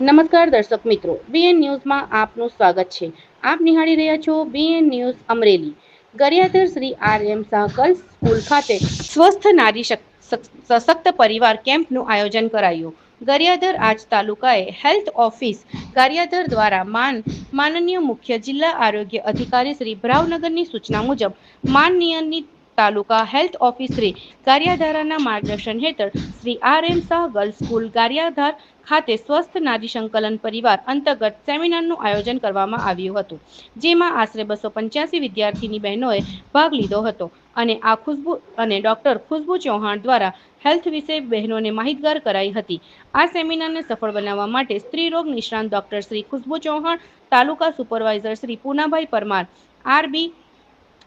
નમસ્કાર દર્શક મિત્રો બીએન ન્યૂઝમાં આપનું સ્વાગત છે. આપ નિહાળી રહ્યા છો BN news Amreli. Gariyadhar Shri R M Shah girls school ખાતે સ્વસ્થ નારી સશક્ત પરિવાર કેમ્પનું આયોજન કરાયું. ગરિયાધર આજ તાલુકાએ હેલ્થ ઓફિસ ગારિયાધર દ્વારા માન, માનનીય મુખ્ય જિલ્લા આરોગ્ય અધિકારી શ્રી ભરાવનગરની સૂચના મુજબ માનનીયની તાલુકા હેલ્થ ઓફિસ શ્રી ગારિયાધારાના માર્ગદર્શન હેઠળ Shri R M Shah girls school Gariyadhar ખાતે સ્વસ્થ નારી સંકલન પરિવાર અંતર્ગત સેમિનારનું આયોજન કરવામાં આવ્યું હતું, જેમાં આશરે બસો પંચ્યાસી વિદ્યાર્થીની બહેનોએ ભાગ લીધો હતો અને આ ખુશ્બુ અને ડોક્ટર ખુશ્બુ ચૌહાણ દ્વારા હેલ્થ વિશે બહેનોને માહિતગાર કરાઈ હતી. આ સેમિનારને સફળ બનાવવા માટે સ્ત્રી રોગ નિષ્ણાંત doctor Shri Khushbu Chauhan, taluka supervisor Shri Poonabhai Parmar, RB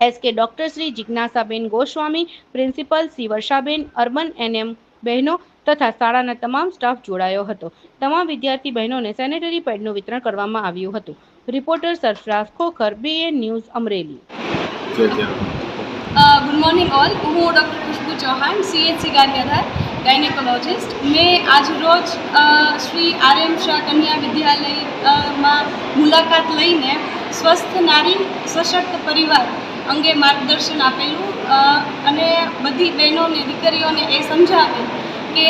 SK doctor Shri Jignasaben Goswami, principal Shri Varshaben, urban NM બહેનો તથા શાળાના તમામ સ્ટાફ જોડાયો હતો. તમામ વિદ્યાર્થી બહેનોને સેનેટરી પેડનું વિતરણ કરવામાં આવ્યું હતું. Reporter Sarfaraz Khokhar BN news Amreli. Good morning all. હું doctor Khushbu Chauhan CHC Gandhidhar gynaecologist. મેં આજ રોજ શ્રી આર્યમ શાહ કન્યા વિદ્યાલયમાં મુલાકાત લઈને સ્વસ્થ નારી સશક્ત પરિવાર અંગે માર્ગદર્શન આપેલું અને બધી બહેનોને દીકરીઓને એ સમજાવેલ કે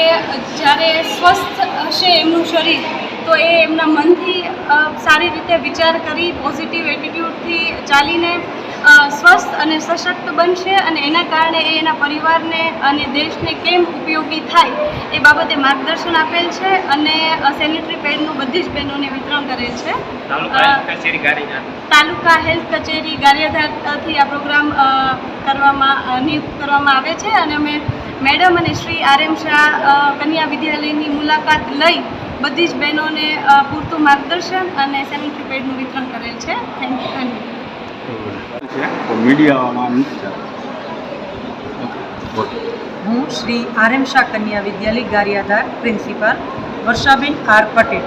જ્યારે સ્વસ્થ હશે એમનું શરીર, તો એ એમના મનથી સારી રીતે વિચાર કરી પોઝિટિવ એટીટ્યૂડથી ચાલીને સ્વસ્થ અને સશક્ત બનશે અને એના કારણે એ એના પરિવારને અને દેશને કેમ ઉપયોગી થાય એ બાબતે માર્ગદર્શન આપેલ છે અને સેનિટરી પેડનું બધી જ બહેનોને વિતરણ કરેલ છે. તાલુકા હેલ્થ કચેરી ગારિયાધારથી આ પ્રોગ્રામ કરવામાં નિયુક્ત કરવામાં આવે છે અને અમે મેડમ અને શ્રી આર એમ શાહ કન્યા વિદ્યાલયની મુલાકાત લઈ બધી જ બહેનોને પૂરતું માર્ગદર્શન અને સેનિટરી પેડનું વિતરણ કરેલ છે. થેન્ક યુ હું શ્રી આરએમ શાહ કન્યા વિદ્યાલય ગારિયાધાર પ્રિન્સિપાલ વર્ષાબેન આર પટેલ.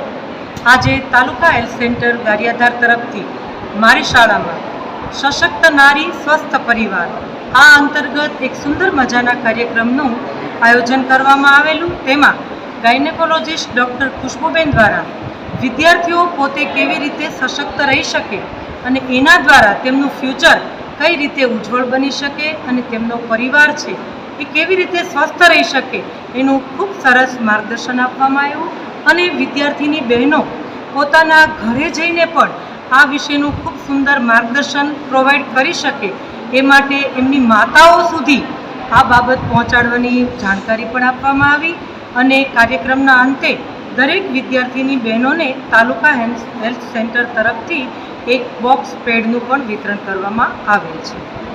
આજે તાલુકા હેલ્થ સેન્ટર ગારિયાધાર તરફથી મારી શાળામાં સશક્ત નારી સ્વસ્થ પરિવાર, આ અંતર્ગત એક સુંદર મજાના કાર્યક્રમનું આયોજન કરવામાં આવેલું. તેમાં ગાયનેકોલોજિસ્ટ ડૉક્ટર ખુશ્બુબેન દ્વારા વિદ્યાર્થીઓ પોતે કેવી રીતે સશક્ત રહી શકે અને એના દ્વારા તેમનું ફ્યુચર કઈ રીતે ઉજ્જવળ બની શકે અને તેમનો પરિવાર છે એ કેવી રીતે સ્વસ્થ રહી શકે એનું ખૂબ સરસ માર્ગદર્શન આપવામાં આવ્યું અને વિદ્યાર્થીની બહેનો પોતાના ઘરે જઈને પણ આ વિશેનું ખૂબ સુંદર માર્ગદર્શન પ્રોવાઈડ કરી શકે એ માટે એમની માતાઓ સુધી આ બાબત પહોંચાડવાની જાણકારી પણ આપવામાં આવી અને કાર્યક્રમના અંતે દરેક વિદ્યાર્થીની બહેનોને તાલુકા હેલ્થ સેન્ટર તરફથી એક બોક્સ પેડનું પણ વિતરણ કરવામાં આવેલ છે.